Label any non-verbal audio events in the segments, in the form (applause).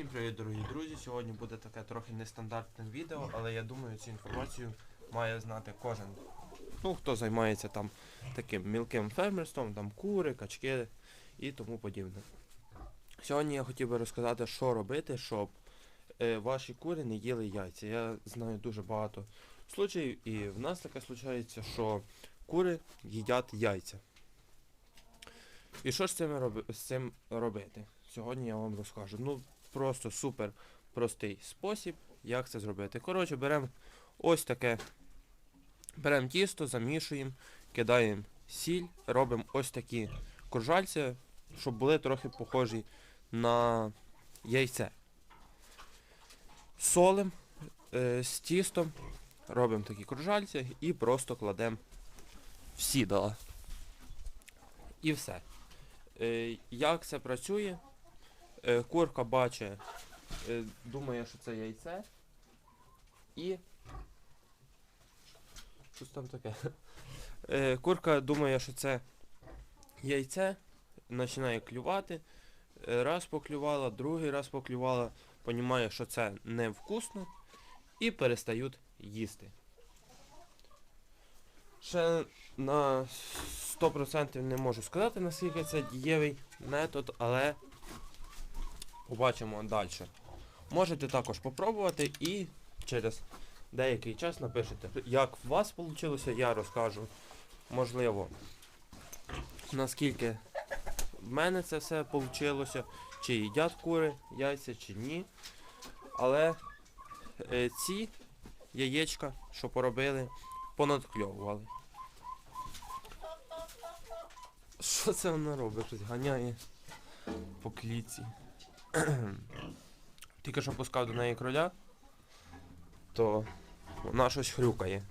Всім привіт, дорогі друзі! Сьогодні буде таке трохи нестандартне відео, але я думаю, цю інформацію має знати кожен. Ну, хто займається там таким мілким фермерством, там кури, качки і тому подібне. Сьогодні я хотів би розказати, що робити, щоб е, ваші кури не їли яйця. Я знаю дуже багато случаїв, і в нас таке случається, що кури їдять яйця. І що ж з цим, роби, з цим робити? Сьогодні я вам розкажу. Ну, просто супер простий спосіб, як це зробити. Коротше, беремо ось таке. Беремо тісто, замішуємо, кидаємо сіль, робимо ось такі кружальці, щоб були трохи похожі на яйце. Солим е, з тістом, робимо такі кружальці і просто кладемо в сідала. І все. Е, як це працює? Е, курка бачить, е, думає, що це яйце. І. Щось там таке. Е, курка думає, що це яйце, починає клювати. Раз поклювала, другий раз поклювала, понімає, що це невкусно, і перестають їсти. Ще на 100% не можу сказати, наскільки це дієвий метод, але побачимо далі. Можете також попробувати і через деякий час напишете, як в вас вийшло, я розкажу. Можливо, наскільки в мене це все вийшло, чи їдять кури, яйця, чи ні. Але е, ці яєчка, що поробили, понадкльовували. Що це вона робить? Ганяє по клітці. (clears throat) Тільки що пускав до неї кроля, то вона щось хрюкає.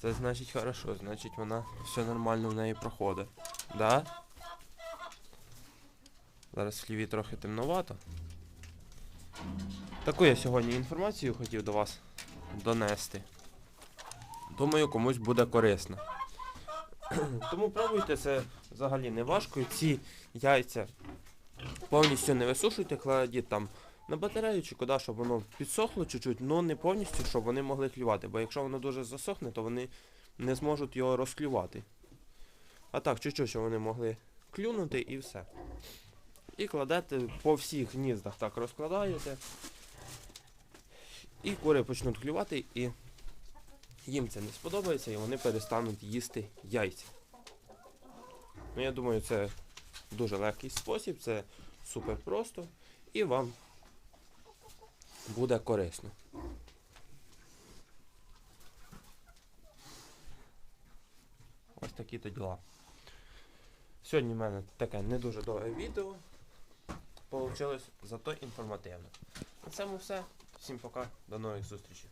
Це значить хорошо, значить вона все нормально в неї проходить. Да? Зараз в хліві трохи темновато. Таку я сьогодні інформацію хотів до вас донести. Думаю, комусь буде корисно. (clears throat) Тому пробуйте, це взагалі не важко. Ці яйця повністю не висушуйте, кладіть там на батарею чи куди, щоб воно підсохло чуть-чуть, але не повністю, щоб вони могли клювати. Бо якщо воно дуже засохне, то вони не зможуть його розклювати. А так, чуть-чуть, щоб вони могли клюнути і все. І кладете по всіх гніздах так розкладаєте. І кури почнуть клювати і їм це не сподобається і вони перестануть їсти яйця. Ну, я думаю, це дуже легкий спосіб, це супер просто і вам буде корисно. Ось такі то діла. Сьогодні в мене таке не дуже довге відео. Получилось зато інформативно. На цьому все. Всім пока, до нових зустрічей.